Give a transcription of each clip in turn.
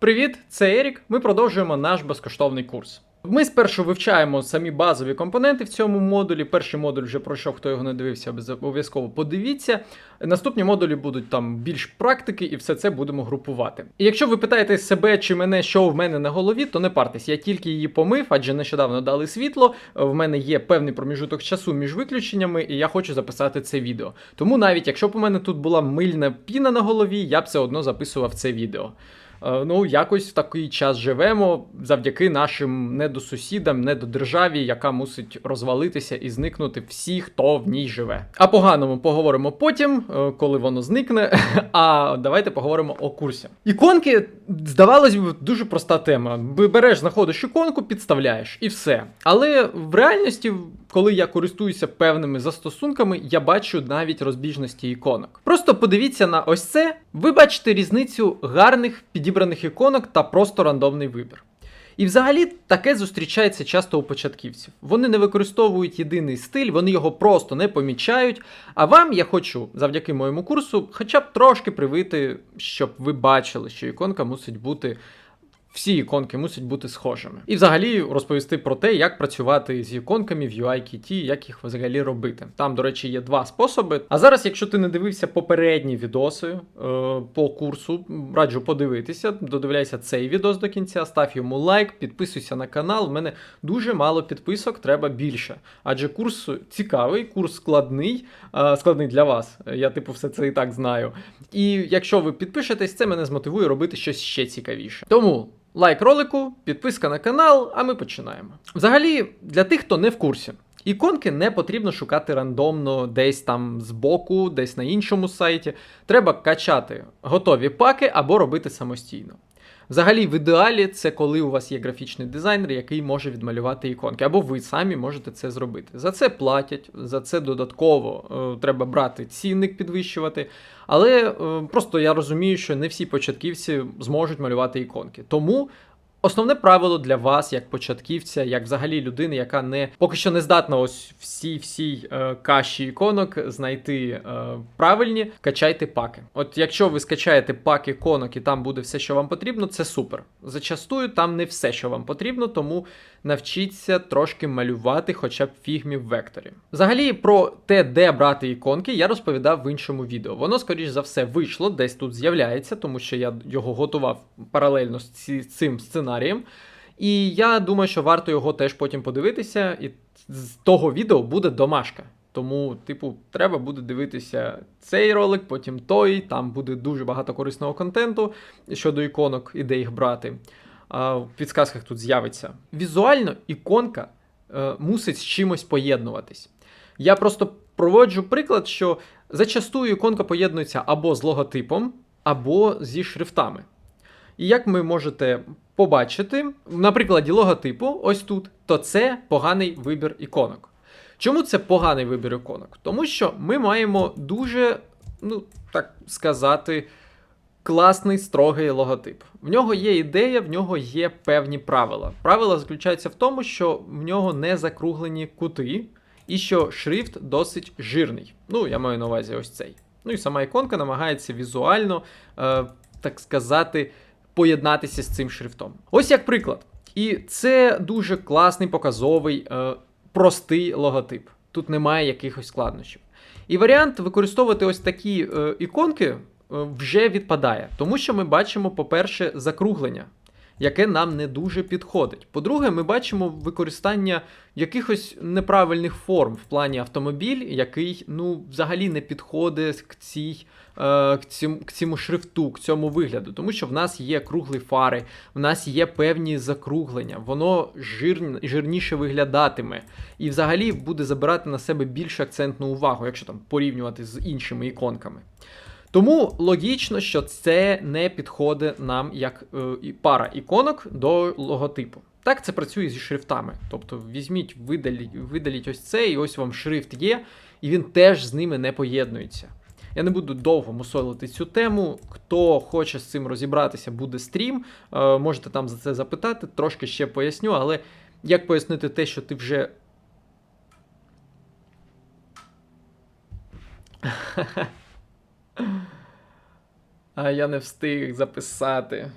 Привіт, це Ерік. Ми продовжуємо наш безкоштовний курс. Ми спершу вивчаємо самі базові компоненти в цьому модулі. Перший модуль вже пройшов, хто його не дивився, обов'язково подивіться. Наступні модулі будуть там більш практики, і все це будемо групувати. І якщо ви питаєте себе чи мене, що в мене на голові, то не партесь. Я тільки її помив, адже нещодавно дали світло. В мене є певний проміжуток часу між виключеннями, і я хочу записати це відео. Тому навіть якщо б у мене тут була мильна піна на голові, я б все одно записував це відео. Е, Ну, якось в такий час живемо завдяки нашим недосусідам, недодержаві, яка мусить розвалитися і зникнути всі, хто в ній живе. А поганому поговоримо потім, е, коли воно зникне. А давайте поговоримо о курсі. Іконки, здавалось би, дуже проста тема. Береш, знаходиш іконку, підставляєш і все. Але в реальності, коли я користуюся певними застосунками, я бачу навіть розбіжності іконок. Просто подивіться на ось це. Ви бачите різницю гарних підібраних іконок та просто рандомний вибір. І взагалі таке зустрічається часто у початківців. Вони не використовують єдиний стиль, вони його просто не помічають. А вам я хочу завдяки моєму курсу хоча б трошки привити, щоб ви бачили, що іконка мусить бути. Всі іконки мусять бути схожими. І взагалі розповісти про те, як працювати з іконками в UIKit, як їх взагалі робити. Там, до речі, є два способи. А зараз, якщо ти не дивився попередні відоси е, по курсу, раджу подивитися. Додивляйся цей відос до кінця, став йому лайк, підписуйся на канал. В мене дуже мало підписок, треба більше. Адже курс цікавий, курс складний, е, складний для вас. Я, типу, все це і так знаю. І якщо ви підпишетесь, це мене змотивує робити щось ще цікавіше. Тому. Лайк ролику, підписка на канал, а ми починаємо. Взагалі, для тих, хто не в курсі, іконки не потрібно шукати рандомно десь там збоку, десь на іншому сайті. Треба качати готові паки або робити самостійно. Взагалі, в ідеалі це коли у вас є графічний дизайнер, який може відмалювати іконки, або ви самі можете це зробити. За це платять, за це додатково е, треба брати цінник, підвищувати. Але е, просто я розумію, що не всі початківці зможуть малювати іконки. Тому основне правило для вас, як початківця, як взагалі людини, яка не поки що не здатна ось всі всій е, каші іконок знайти е, правильні, качайте паки. От якщо ви скачаєте пак іконок і там буде все, що вам потрібно, це супер. Зачастую там не все, що вам потрібно, тому навчіться трошки малювати хоча б фігмі в векторі. Взагалі, про те, де брати іконки, я розповідав в іншому відео. Воно, скоріш за все, вийшло, десь тут з'являється, тому що я його готував паралельно з цим сценарієм. І я думаю, що варто його теж потім подивитися, і з того відео буде домашка. Тому, типу, треба буде дивитися цей ролик, потім той. Там буде дуже багато корисного контенту щодо іконок і де їх брати. В підсказках тут з'явиться. Візуально іконка е, мусить з чимось поєднуватись. Я просто проводжу приклад, що зачастую іконка поєднується або з логотипом, або зі шрифтами. І як ви можете побачити, на прикладі логотипу, ось тут, то це поганий вибір іконок. Чому це поганий вибір іконок? Тому що ми маємо дуже, ну так сказати, класний строгий логотип. В нього є ідея, в нього є певні правила. Правила заключаються в тому, що в нього не закруглені кути, і що шрифт досить жирний. Ну, я маю на увазі ось цей. Ну і сама іконка намагається візуально, е, так сказати, поєднатися з цим шрифтом. Ось як приклад. І це дуже класний, показовий, е, простий логотип. Тут немає якихось складнощів. І варіант використовувати ось такі е, іконки вже відпадає, тому що ми бачимо, по-перше, закруглення, яке нам не дуже підходить. По-друге, ми бачимо використання якихось неправильних форм в плані автомобіль, який ну, взагалі не підходить к, цій, е, к, цьому, к цьому шрифту, к цьому вигляду, тому що в нас є круглі фари, в нас є певні закруглення, воно жир, жирніше виглядатиме і взагалі буде забирати на себе більш акцентну увагу, якщо там порівнювати з іншими іконками. Тому логічно, що це не підходить нам як е, пара іконок до логотипу. Так це працює зі шрифтами. Тобто візьміть, видаліть, видаліть ось це, і ось вам шрифт є, і він теж з ними не поєднується. Я не буду довго мусолити цю тему. Хто хоче з цим розібратися, буде стрім. Е, можете там за це запитати, трошки ще поясню, але як пояснити те, що ти вже. А я не встиг записати.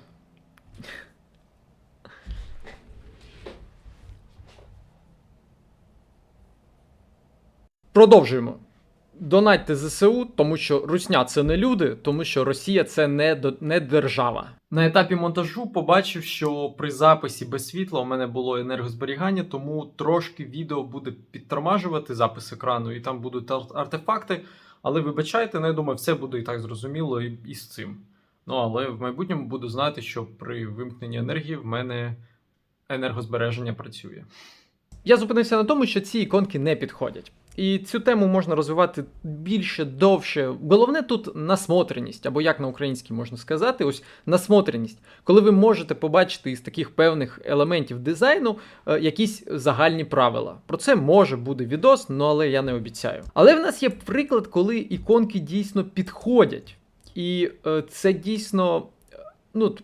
Продовжуємо. Донатьте ЗСУ, тому що Русня це не люди, тому що Росія це не, не держава. На етапі монтажу побачив, що при записі без світла у мене було енергозберігання, тому трошки відео буде підтормажувати запис екрану, і там будуть артефакти. Але вибачайте, ну, я думаю, все буде і так зрозуміло і, і з цим. Ну але в майбутньому буду знати, що при вимкненні енергії в мене енергозбереження працює. Я зупинився на тому, що ці іконки не підходять. І цю тему можна розвивати більше, довше. Головне тут насмотреність, або як на українській можна сказати, ось насмотреність, коли ви можете побачити із таких певних елементів дизайну е, якісь загальні правила. Про це може буде відос, ну але я не обіцяю. Але в нас є приклад, коли іконки дійсно підходять. І е, це дійсно е, ну,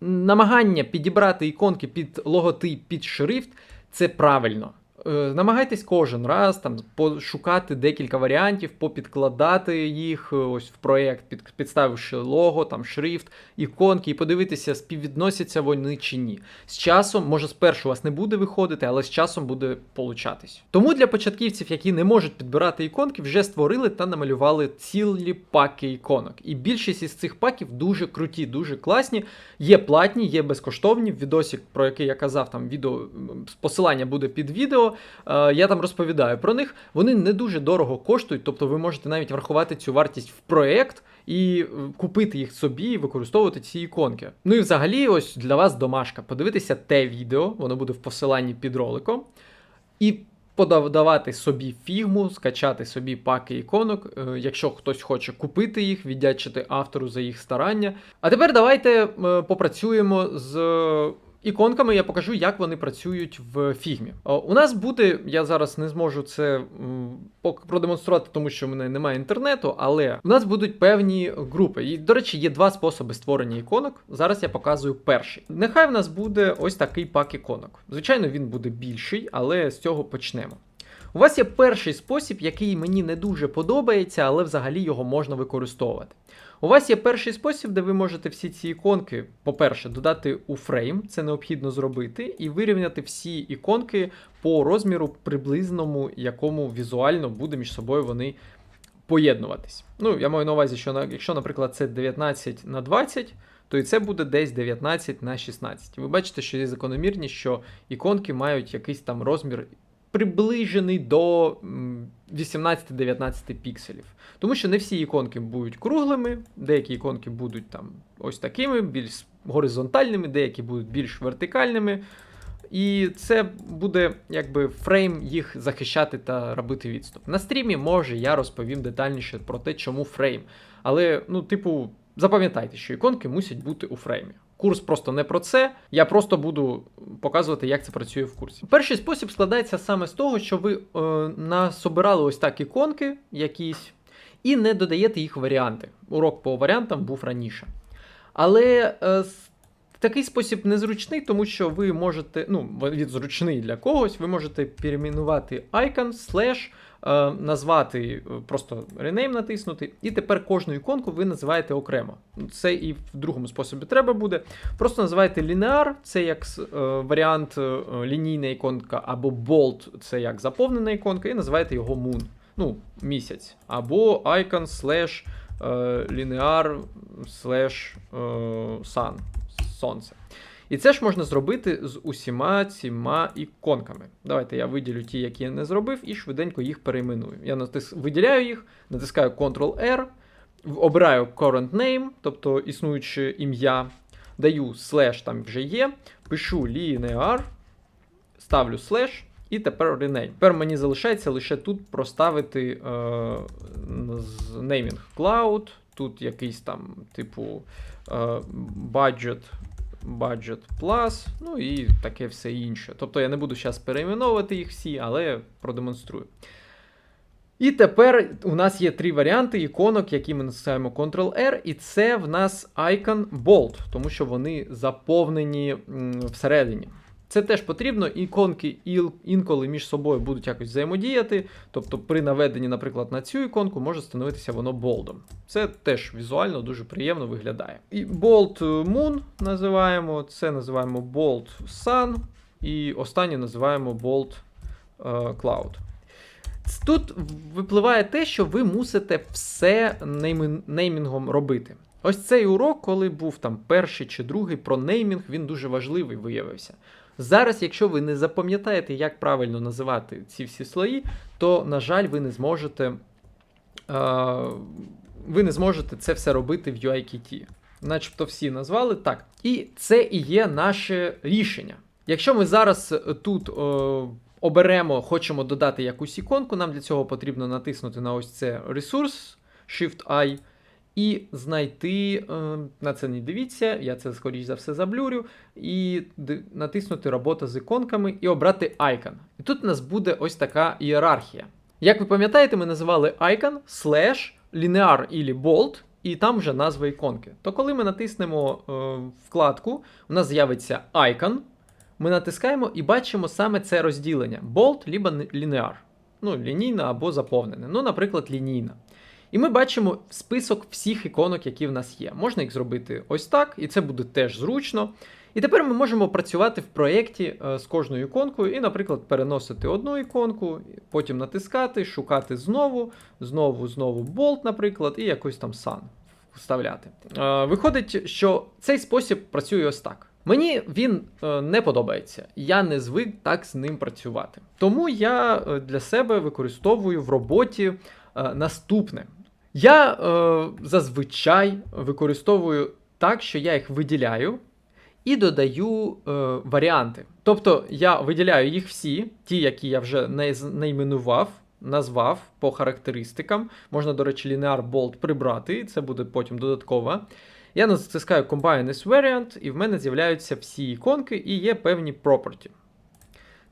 намагання підібрати іконки під логотип, під шрифт це правильно. Е, Намагайтесь кожен раз там пошукати декілька варіантів, попідкладати їх е, ось в проєкт, під, підставивши лого, там шрифт, іконки, і подивитися, співвідносяться вони чи ні. З часом, може, спершу у вас не буде виходити, але з часом буде получатись. Тому для початківців, які не можуть підбирати іконки, вже створили та намалювали цілі паки іконок. І більшість із цих паків дуже круті, дуже класні. Є платні, є безкоштовні. В відосі, про який я казав, там відео посилання буде під відео. Е, я там розповідаю про них. Вони не дуже дорого коштують, тобто ви можете навіть врахувати цю вартість в проект і е, купити їх собі і використовувати ці іконки. Ну і взагалі, ось для вас домашка. Подивитися те відео, воно буде в посиланні під роликом. І подавати собі фігму, скачати собі паки іконок, е, якщо хтось хоче купити їх, віддячити автору за їх старання. А тепер давайте е, попрацюємо з іконками. Я покажу, як вони працюють в фігмі. У нас буде, я зараз не зможу це продемонструвати, тому що в мене немає інтернету, але у нас будуть певні групи. І, до речі, є два способи створення іконок. Зараз я показую перший. Нехай в нас буде ось такий пак іконок. Звичайно, він буде більший, але з цього почнемо. У вас є перший спосіб, який мені не дуже подобається, але взагалі його можна використовувати. У вас є перший спосіб, де ви можете всі ці іконки, по-перше, додати у фрейм, це необхідно зробити, і вирівняти всі іконки по розміру приблизному, якому візуально буде між собою вони поєднуватись. Ну, я маю на увазі, що якщо, наприклад, це 19 на 20, то і це буде десь 19 на 16. Ви бачите, що є закономірність, що іконки мають якийсь там розмір приближений до 18-19 пікселів. Тому що не всі іконки будуть круглими, деякі іконки будуть там ось такими, більш горизонтальними, деякі будуть більш вертикальними. І це буде якби фрейм їх захищати та робити відступ. На стрімі, може, я розповім детальніше про те, чому фрейм. Але, ну, типу, запам'ятайте, що іконки мусять бути у фреймі. Курс просто не про це. Я просто буду показувати, як це працює в курсі. Перший спосіб складається саме з того, що ви е, насобирали ось так іконки якісь і не додаєте їх варіанти. Урок по варіантам був раніше. Але е, такий спосіб незручний, тому що ви можете, ну, він зручний для когось, ви можете перейменувати icon, слеш, назвати, е, просто rename натиснути, і тепер кожну іконку ви називаєте окремо. Це і в другому способі треба буде. Просто називаєте linear, це як е, варіант е, лінійна іконка, або bold, це як заповнена іконка, і називаєте його moon, ну, місяць, або icon slash е, linear slash е, sun, сонце. І це ж можна зробити з усіма цими іконками. Давайте я виділю ті, які я не зробив, і швиденько їх перейменую. Я натис... виділяю їх, натискаю Ctrl-R, обираю current name, тобто існуюче ім'я, даю slash там вже є, пишу linear, ставлю слеш, і тепер rename. Тепер мені залишається лише тут проставити е, naming cloud, тут якийсь там, типу, е, budget, budget plus, ну і таке все інше. Тобто я не буду зараз перейменовувати їх всі, але продемонструю. І тепер у нас є три варіанти іконок, які ми натискаємо Ctrl-R, і це в нас Icon Bold, тому що вони заповнені всередині. Це теж потрібно, іконки інколи між собою будуть якось взаємодіяти. Тобто при наведенні, наприклад, на цю іконку може становитися воно болдом. Це теж візуально дуже приємно виглядає. І Bolt Moon називаємо, це називаємо Bolt Sun, і останнє називаємо Bolt е, Cloud. Тут випливає те, що ви мусите все неймінгом робити. Ось цей урок, коли був там перший чи другий про неймінг, він дуже важливий виявився. Зараз, якщо ви не запам'ятаєте, як правильно називати ці всі слої, то, на жаль, ви не зможете, е, ви не зможете це все робити в UIKit. Начебто всі назвали так. І це і є наше рішення. Якщо ми зараз е, тут е, оберемо, хочемо додати якусь іконку, нам для цього потрібно натиснути на ось це ресурс, Shift-I, і знайти, е, на це не дивіться, я це скоріш за все заблюрю, і натиснути робота з іконками і обрати Icon. І тут у нас буде ось така ієрархія. Як ви пам'ятаєте, ми називали Icon, slash, linear і bold, і там вже назва іконки. То коли ми натиснемо е, вкладку, у нас з'явиться Icon, ми натискаємо і бачимо саме це розділення: bold либо linear. Ну, лінійна або заповнене. Ну, наприклад, лінійна. І ми бачимо список всіх іконок, які в нас є. Можна їх зробити ось так, і це буде теж зручно. І тепер ми можемо працювати в проєкті е, з кожною іконкою і, наприклад, переносити одну іконку, потім натискати, шукати знову, знову, знову болт, наприклад, і якось там сан вставляти. Е, Виходить, що цей спосіб працює ось так. Мені він е, не подобається, я не звик так з ним працювати. Тому я для себе використовую в роботі наступне. Я е, зазвичай використовую так, що я їх виділяю і додаю е, варіанти. Тобто я виділяю їх всі, ті, які я вже найменував, назвав по характеристикам. Можна, до речі, linear bold прибрати, це буде потім додатково. Я натискаю Combine as Variant, і в мене з'являються всі іконки і є певні property.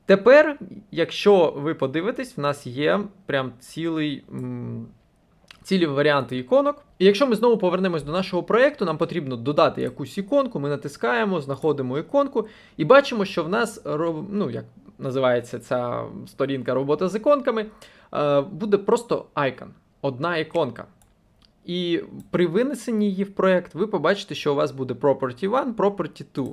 Тепер, якщо ви подивитесь, в нас є прям цілий. м, Цілі варіанти іконок. І якщо ми знову повернемось до нашого проєкту, нам потрібно додати якусь іконку, ми натискаємо, знаходимо іконку і бачимо, що в нас, ну, як називається ця сторінка робота з іконками, е, буде просто icon, одна іконка. І при винесенні її в проєкт ви побачите, що у вас буде property 1, property 2,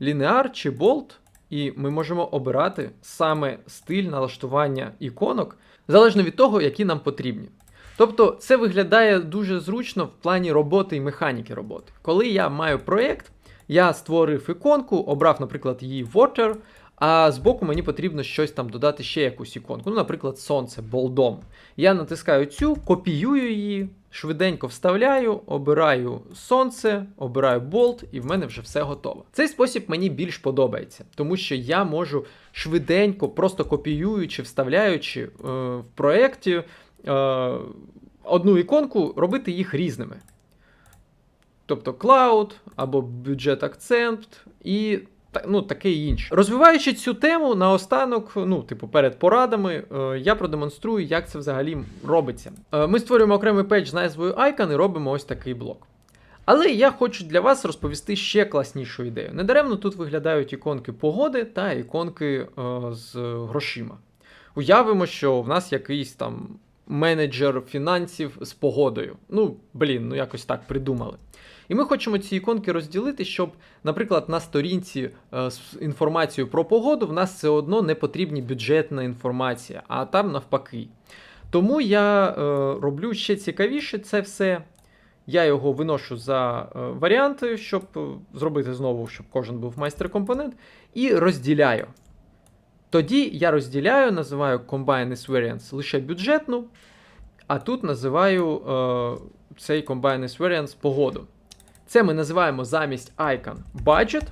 linear чи bold, і ми можемо обирати саме стиль налаштування іконок залежно від того, які нам потрібні. Тобто це виглядає дуже зручно в плані роботи і механіки роботи. Коли я маю проєкт, я створив іконку, обрав, наприклад, її water, а збоку мені потрібно щось там додати ще якусь іконку. Ну, наприклад, сонце болдом. Я натискаю цю, копіюю її, швиденько вставляю, обираю сонце, обираю болт, і в мене вже все готово. Цей спосіб мені більш подобається, тому що я можу швиденько, просто копіюючи, вставляючи е, в проєкті одну іконку, робити їх різними. Тобто Cloud або бюджет акцент і ну, таке інше. Розвиваючи цю тему, наостанок, ну, типу, перед порадами, е, я продемонструю, як це взагалі робиться. Е, ми створюємо окремий пейдж з назвою Icon і робимо ось такий блок. Але я хочу для вас розповісти ще класнішу ідею. Недаремно тут виглядають іконки погоди та іконки е, з грошима. Уявимо, що в нас якийсь там менеджер фінансів з погодою. Ну, блін, ну якось так придумали. І ми хочемо ці іконки розділити, щоб, наприклад, на сторінці е, з інформацією про погоду в нас все одно не потрібна бюджетна інформація, а там навпаки. Тому я е, роблю ще цікавіше це все. Я його виношу за е, варіанти, щоб зробити знову, щоб кожен був майстер-компонент, і розділяю. Тоді я розділяю, називаю Combine as Variants лише бюджетну, а тут називаю е, цей Combine as Variants погоду. Це ми називаємо замість icon budget,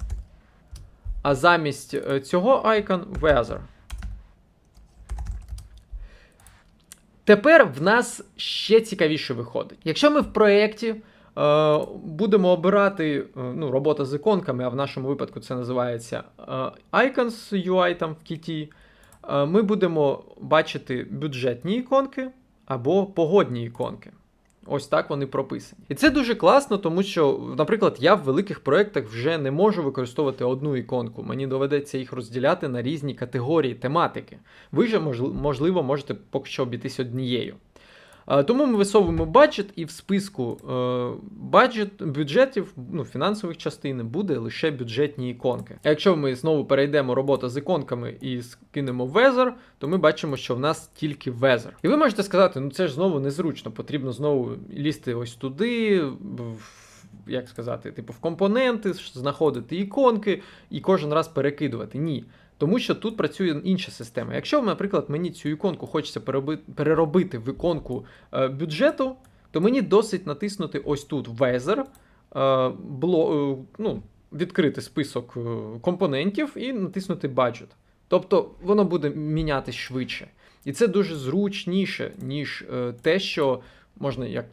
а замість е, цього icon weather. Тепер в нас ще цікавіше виходить. Якщо ми в проєкті будемо обирати е, ну, робота з іконками, а в нашому випадку це називається е, Icons UI там в е, ми будемо бачити бюджетні іконки або погодні іконки. Ось так вони прописані. І це дуже класно, тому що, наприклад, я в великих проєктах вже не можу використовувати одну іконку. Мені доведеться їх розділяти на різні категорії тематики. Ви ж, можливо, можете поки що обійтись однією. Тому ми висовуємо баджет, і в списку е, баджет, бюджетів, ну, фінансових частин буде лише бюджетні іконки. А якщо ми знову перейдемо робота з іконками і скинемо Weather, то ми бачимо, що в нас тільки Weather. І ви можете сказати, ну це ж знову незручно, потрібно знову лізти ось туди. Як сказати, типу, в компоненти, знаходити іконки і кожен раз перекидувати. Ні. Тому що тут працює інша система. Якщо, наприклад, мені цю іконку хочеться переробити в іконку е, бюджету, то мені досить натиснути ось тут Weather, е, бло, е, ну, відкрити список компонентів і натиснути Budget. Тобто воно буде мінятись швидше. І це дуже зручніше, ніж те, що можна як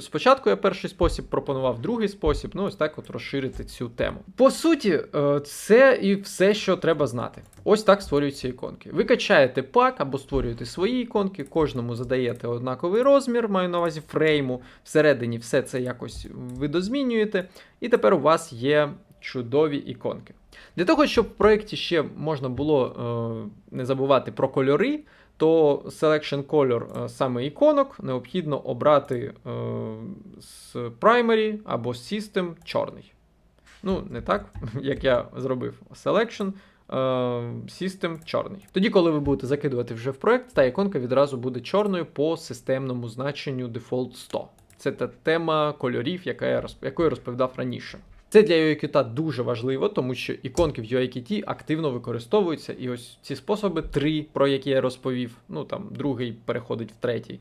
спочатку я перший спосіб пропонував, другий спосіб, ну ось так от розширити цю тему. По суті, е, це і все, що треба знати. Ось так створюються іконки. Ви качаєте пак або створюєте свої іконки, кожному задаєте однаковий розмір, маю на увазі фрейму. Всередині все це якось видозмінюєте, і тепер у вас є чудові іконки. Для того, щоб в проєкті ще можна було е, не забувати про кольори, то Selection Color е, саме іконок необхідно обрати е, з Primary або System чорний. Ну, не так, як я зробив. Selection е, System чорний. Тоді, коли ви будете закидувати вже в проект, та іконка відразу буде чорною по системному значенню Default 100. Це та тема кольорів, яка я розп... яку я розповідав раніше. Це для UIKit дуже важливо, тому що іконки в UIKit активно використовуються, і ось ці способи, три, про які я розповів, ну там другий переходить в третій.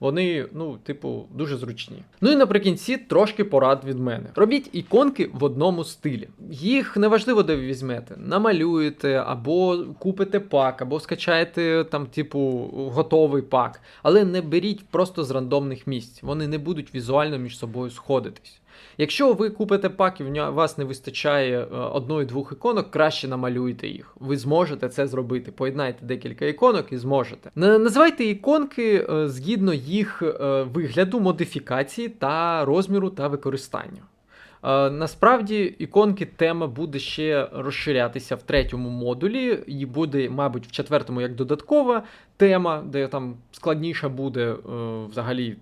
Вони, ну, типу, дуже зручні. Ну і наприкінці трошки порад від мене. Робіть іконки в одному стилі. Їх неважливо, де ви візьмете. Намалюєте, або купите пак, або скачаєте там, типу, готовий пак. Але не беріть просто з рандомних місць. Вони не будуть візуально між собою сходитись. Якщо ви купите пак і в вас не вистачає е, одної-двох іконок, краще намалюйте їх. Ви зможете це зробити. Поєднайте декілька іконок і зможете. Називайте іконки е, згідно їх е, вигляду, модифікації та розміру та використання. Насправді іконки тема буде ще розширятися в третьому модулі, і буде, мабуть, в четвертому як додаткова тема, де там складніша буде взагалі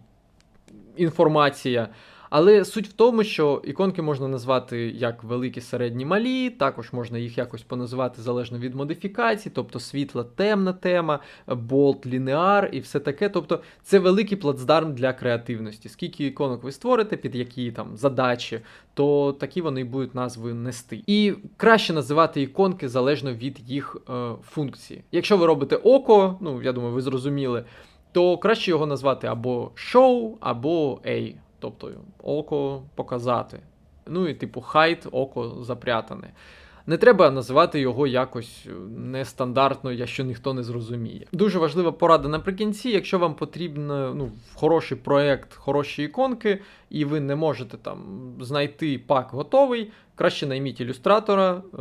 інформація. Але суть в тому, що іконки можна назвати як великі, середні, малі, також можна їх якось поназивати залежно від модифікацій, тобто світла, темна тема, болт, лінеар і все таке. Тобто це великий плацдарм для креативності. Скільки іконок ви створите, під які там задачі, то такі вони й будуть назви нести. І краще називати іконки залежно від їх е, функції. Якщо ви робите око, ну я думаю, ви зрозуміли, то краще його назвати або show, або A, тобто око показати. Ну і типу хайт, око запрятане. Не треба називати його якось нестандартно, якщо ніхто не зрозуміє. Дуже важлива порада наприкінці, якщо вам потрібно ну, хороший проект, хороші іконки, і ви не можете там знайти пак готовий, краще найміть ілюстратора, е,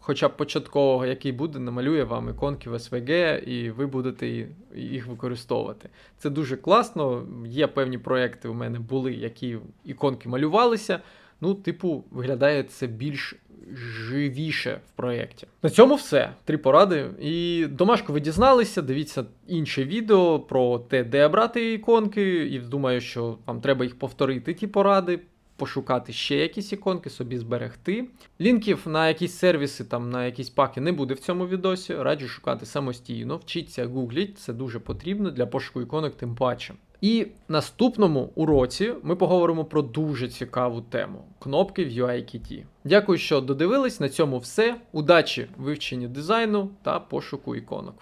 хоча б початкового, який буде, намалює вам іконки в SVG, і ви будете їх використовувати. Це дуже класно. Є певні проекти у мене були, які іконки малювалися. Ну, типу, виглядає це більш живіше в проєкті. На цьому все. Три поради. І домашку ви дізналися. Дивіться інше відео про те, де брати іконки, і думаю, що вам треба їх повторити, ті поради. Пошукати ще якісь іконки, собі зберегти. Лінків на якісь сервіси, там на якісь паки не буде в цьому відосі. Раджу шукати самостійно, вчіться гугліть, це дуже потрібно для пошуку іконок, тим паче. І наступному уроці ми поговоримо про дуже цікаву тему кнопки в UIKit. Дякую, що додивились. На цьому все. Удачі в дизайну та пошуку іконок.